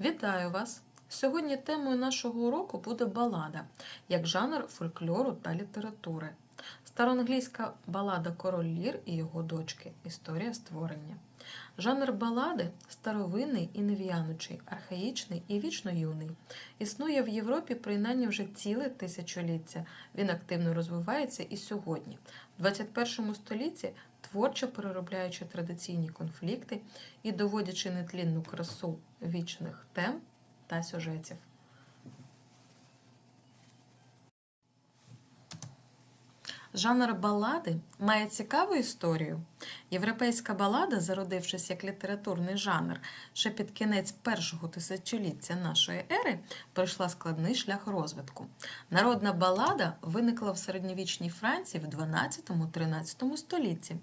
Вітаю вас! Сьогодні темою нашого уроку буде балада як жанр фольклору та літератури. Староанглійська балада Король Лір і його дочки. Історія створення. Жанр балади старовинний і нев'янучий, архаїчний і вічно юний. Існує в Європі принаймні вже ціле тисячоліття. Він активно розвивається і сьогодні. В 21 столітті творчо переробляючи традиційні конфлікти і доводячи нетлінну красу вічних тем та сюжетів. Жанр балади має цікаву історію. Європейська балада, зародившись як літературний жанр, ще під кінець першого тисячоліття нашої ери, пройшла складний шлях розвитку. Народна балада виникла в середньовічній Франції в 12-13 столітті.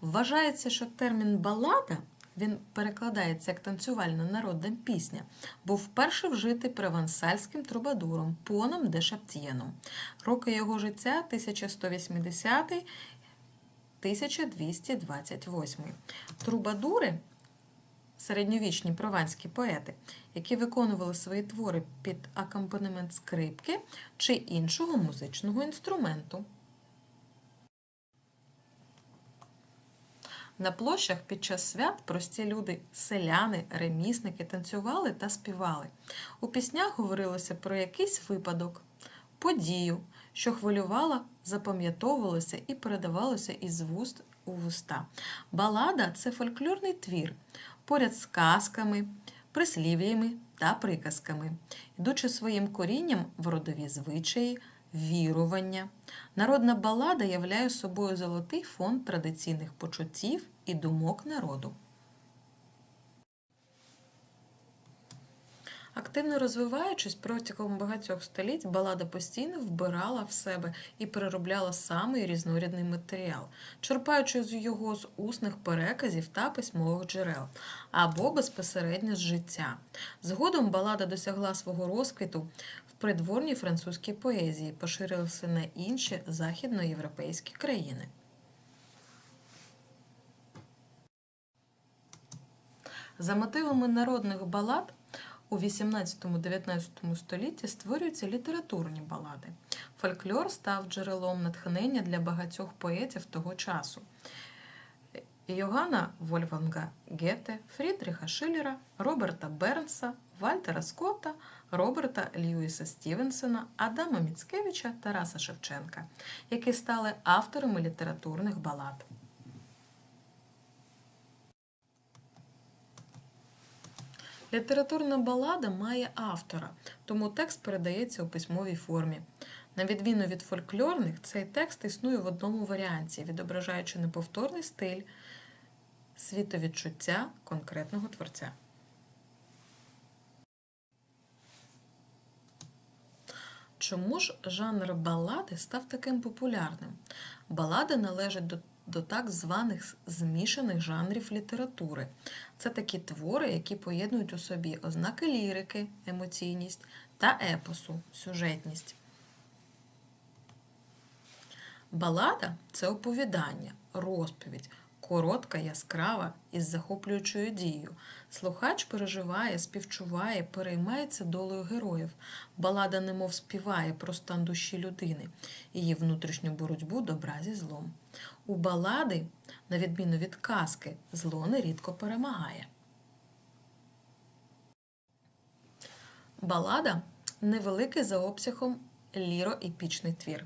Вважається, що термін балада він перекладається як танцювальна народна пісня, був вперше вжитий провансальським трубадуром Поном де Шаптєном. Роки його життя 1180 1228. Трубадури середньовічні прованські поети, які виконували свої твори під акомпанемент скрипки чи іншого музичного інструменту. На площах під час свят прості люди, селяни, ремісники танцювали та співали. У піснях говорилося про якийсь випадок, подію, що хвилювала, запам'ятовувалася і передавалося із вуст у вуста. Балада це фольклорний твір, поряд з казками, прислів'ями та приказками, ідучи своїм корінням в родові звичаї вірування. Народна балада являє собою золотий фонд традиційних почуттів і думок народу. Активно розвиваючись протягом багатьох століть, балада постійно вбирала в себе і переробляла самий різнорідний матеріал, черпаючи з його з усних переказів та письмових джерел або безпосередньо з життя. Згодом балада досягла свого розквіту в придворній французькій поезії, поширилася на інші західноєвропейські країни. За мотивами народних балад у 18-19 столітті створюються літературні балади. Фольклор став джерелом натхнення для багатьох поетів того часу. Йоганна Вольфганга Гете, Фрідріха Шиллера, Роберта Бернса, Вальтера Скотта, Роберта Льюіса Стівенсона, Адама Міцкевича, Тараса Шевченка, які стали авторами літературних балад. Літературна балада має автора, тому текст передається у письмовій формі. На відміну від фольклорних, цей текст існує в одному варіанті, відображаючи неповторний стиль світовідчуття конкретного творця. Чому ж жанр балади став таким популярним? Балади належать до до так званих змішаних жанрів літератури. Це такі твори, які поєднують у собі ознаки лірики, емоційність та епосу, сюжетність. Балада це оповідання, розповідь, коротка, яскрава із захоплюючою дією. Слухач переживає, співчуває, переймається долею героїв. Балада немов співає про стан душі людини, її внутрішню боротьбу добра зі злом. У балади, на відміну від казки, зло нерідко перемагає. Балада невеликий за обсягом ліроепічний твір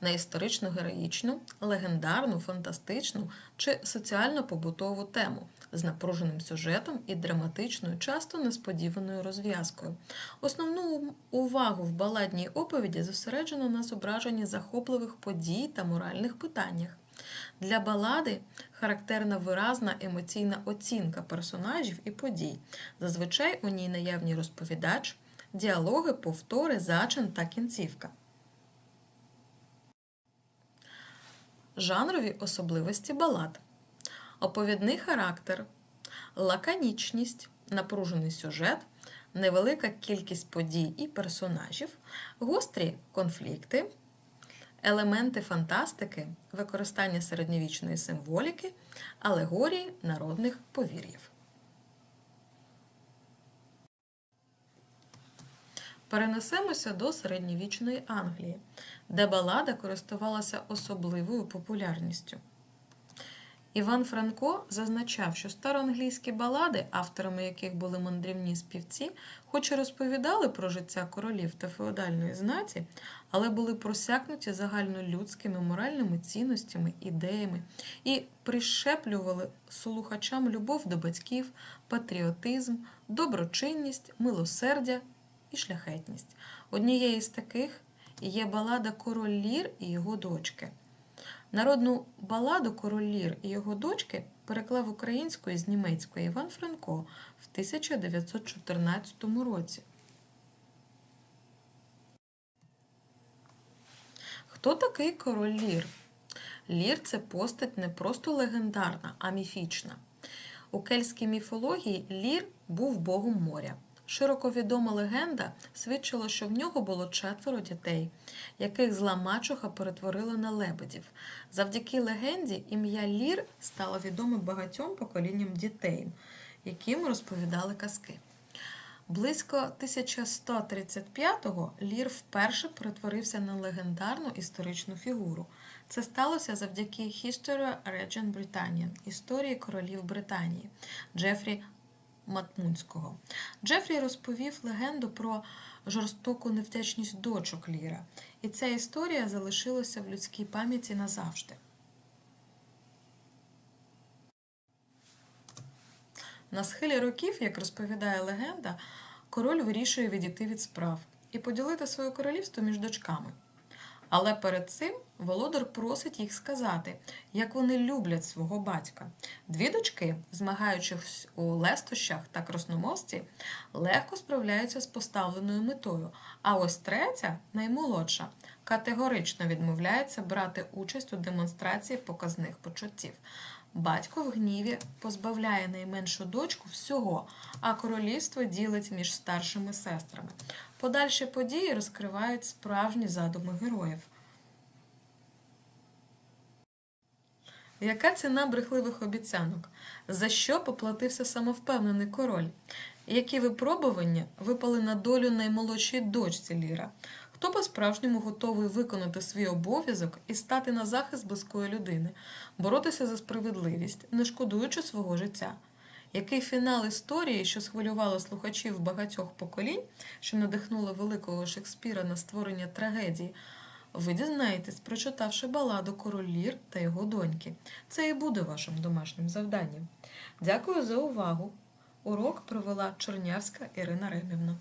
на історично героїчну, легендарну, фантастичну чи соціально-побутову тему з напруженим сюжетом і драматичною, часто несподіваною розв'язкою. Основну увагу в баладній оповіді зосереджено на зображенні захопливих подій та моральних питаннях. Для балади характерна виразна емоційна оцінка персонажів і подій. Зазвичай у ній наявні розповідач, діалоги, повтори, зачин та кінцівка. Жанрові особливості балад, оповідний характер, лаконічність, напружений сюжет, невелика кількість подій і персонажів, гострі конфлікти, елементи фантастики, використання середньовічної символіки, алегорії народних повір'їв. Перенесемося до середньовічної Англії, де балада користувалася особливою популярністю. Іван Франко зазначав, що староанглійські балади, авторами яких були мандрівні співці, хоч і розповідали про життя королів та феодальної знаті, але були просякнуті загальнолюдськими моральними цінностями, ідеями і прищеплювали слухачам любов до батьків, патріотизм, доброчинність, милосердя і шляхетність. Однією з таких є балада Король Лір і його дочки. Народну баладу Король Лір і його дочки переклав українською з німецької Іван Франко в 1914 році. Хто такий король Лір? Лір це постать не просто легендарна, а міфічна. У кельтській міфології Лір був богом моря. Широко відома легенда свідчила, що в нього було четверо дітей, яких зла мачуха перетворила на лебедів. Завдяки легенді ім'я Лір стало відоме багатьом поколінням дітей, яким розповідали казки. Близько 1135-го Лір вперше перетворився на легендарну історичну фігуру. Це сталося завдяки History Regent Britannia – історії королів Британії Джефрі Матмунського. Джефрі розповів легенду про жорстоку невдячність дочок Ліра, і ця історія залишилася в людській пам'яті назавжди. На схилі років, як розповідає легенда, король вирішує відійти від справ і поділити своє королівство між дочками. Але перед цим володар просить їх сказати, як вони люблять свого батька. Дві дочки, змагаючись у лестощах та красномовці, легко справляються з поставленою метою. А ось третя, наймолодша, категорично відмовляється брати участь у демонстрації показних почуттів. Батько в гніві позбавляє найменшу дочку всього, а королівство ділить між старшими сестрами. Подальші події розкривають справжні задуми героїв. Яка ціна брехливих обіцянок? За що поплатився самовпевнений король? Які випробування випали на долю наймолодшій дочці Ліра? Хто по-справжньому готовий виконати свій обов'язок і стати на захист близької людини, боротися за справедливість, не шкодуючи свого життя? Який фінал історії, що схвилювала слухачів багатьох поколінь, що надихнула великого Шекспіра на створення трагедії, ви дізнаєтесь, прочитавши баладу Король Лір та його доньки. Це і буде вашим домашнім завданням. Дякую за увагу. Урок провела Чорнявська Ірина Ремівна.